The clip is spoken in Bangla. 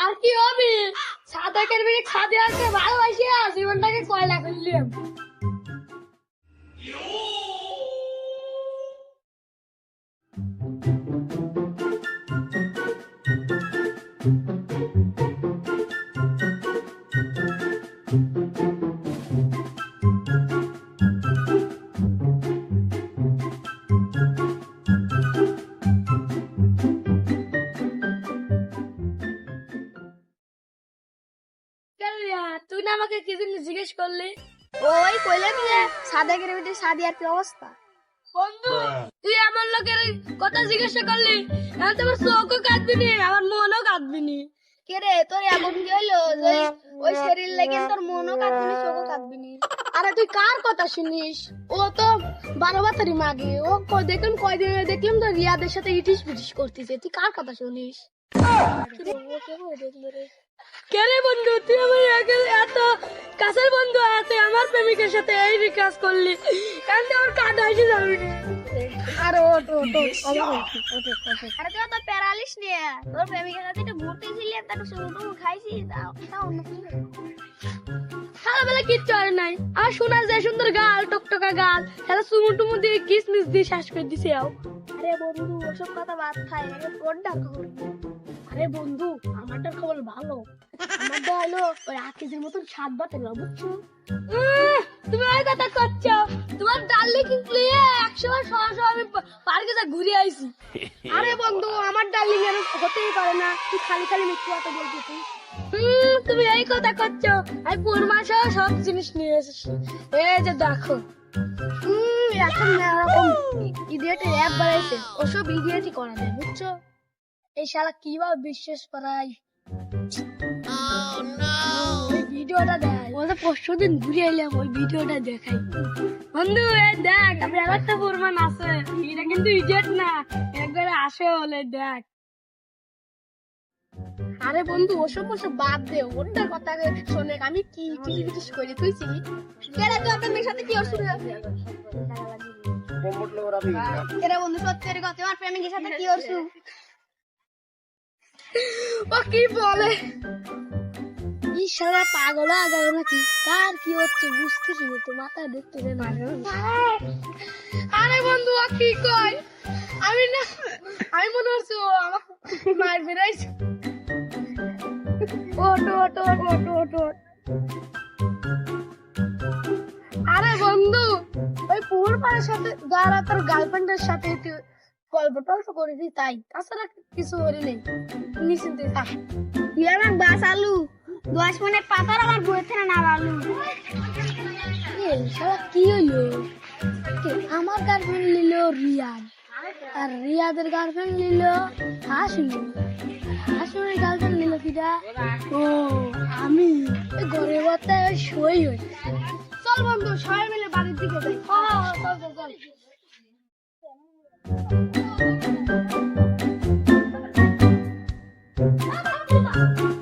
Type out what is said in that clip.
আর কি হবে সাদাকের বেড়ে খাদে আসতে ভালোবাসিয়া জীবনটাকে কয়লা করলাম কেন রিয়া, তুই না আমাকে কি জিনিস জিজ্ঞেস করলি ওই কইলাম যে সাদাকের বেটে সাদি আর কি অবস্থা বন্ধু তুই এমন লোকের কথা জিজ্ঞাসা করলি আমি তোমার চোখও কাঁদবি নি আমার মনও কাঁদবি নি কে রে তোর এমন কি হইল যে ওই শরীর লেগে তোর মনও কাঁদবি চোখও কাঁদবি নি আরে তুই কার কথা শুনিস ও তো বারো বাতারি মাগে ও দেখলাম কয়দিন দেখলাম তো রিয়াদের সাথে ইটিস পিটিস করতেছে তুই কার কথা শুনিস কে রে বন্ধু তুই আমার এত কাছের বন্ধু আছে আমার প্রেমিকের সাথে এই কাজ করলি কারণ আমার কাঁদা এসে যাবি আরে ওট ওট ওট অবাক হয়েছি, ওট, ওট, ওট, ওট। আরে তুই তো প্যারালিস নিয়ে তোর প্রেমিকের সাথে একটু ঘুরতে ছিলি আর শুরু খাইছি তাও অন্য কিচ্ছু আর নাই আর শোনা যায় সুন্দর গাল টকটকা গাল টুমু দিয়ে কিসমিস দিয়ে শ্বাস করে দিছে আরে বন্ধু ওসব কথা বাদ কি? আরে বন্ধু আমারটার খবর ভালো। আমারটা হলো ওই আট কেজির মতন স্বাদ বাটে না বুঝছ তুমি ওই কথা করছ? তোমার ডাললে কিন্তু একশো বার সহসা আমি পার্কে যা ঘুরে আইছি। আরে বন্ধু আমার ডার্লিং এর হতেই পারে না। তুই খালি খালি মিথ্যে কথা বলতেছিস। হুম, তুমি এই কথা করছ। আমি পৌর মাসে সব জিনিস নিয়ে এসেছি। এই যে দেখো। হুম, এখন এরকম ইডিয়েটের অ্যাপ বানাইছে। ওসব ইডিয়েটই করা যায় বুঝছ? এই শালা কীভাবে বিশ্বাস করাই ভিডিওটা দেখ বলতে পরশু দিন ঘুরে এলাম ওই ভিডিওটা দেখাই বন্ধু এই দেখ আমি আর একটা প্রমাণ আছে। এটা কিন্তু ইডিয়েট না। একবারে আসে বলে দেখ। আরে বন্ধু ওসব ওসব বাদ দে। ওটার কথা শোনে আমি কি টিভি বিটিস করি তুই চিনি কেরে তুই আপনার মেয়ের সাথে কি অসুবিধা কেরে বন্ধু সত্যি কথা আমার প্রেমিকের সাথে কি অসু ও কি বলে সারা পাগল আগাল নাকি? কার কি হচ্ছে বুঝতেছি না তো মাথা দেখতেছে না। আরে বন্ধু ও কি কয়? আমি না আমি মনে হচ্ছে ও আমার মার বেড়াইছে ওট ওট ওট ওট ওট ওট আরে বন্ধু ওই পুকুর পাড়ের সাথে যারা তোর গার্লফ্রেন্ডের সাথে তাই। তাছাড়া কিছু করি নেই। নিশ্চিন্তে থাক। আলু। দশ মিনিট পাতার আমার থেকে না কি হইল? আমার গার্লফ্রেন্ড নিল রিয়াদ। আর রিয়াদের গার্লফ্রেন্ড নিল হাসুনি হাসুনের গার্লফ্রেন্ড নিল কিটা ও, আমি। ঘরে বার্তায় সই হই চল বন্ধু, সবাই মিলে বাড়ির দিকে যাই। চল চল চল। 真的。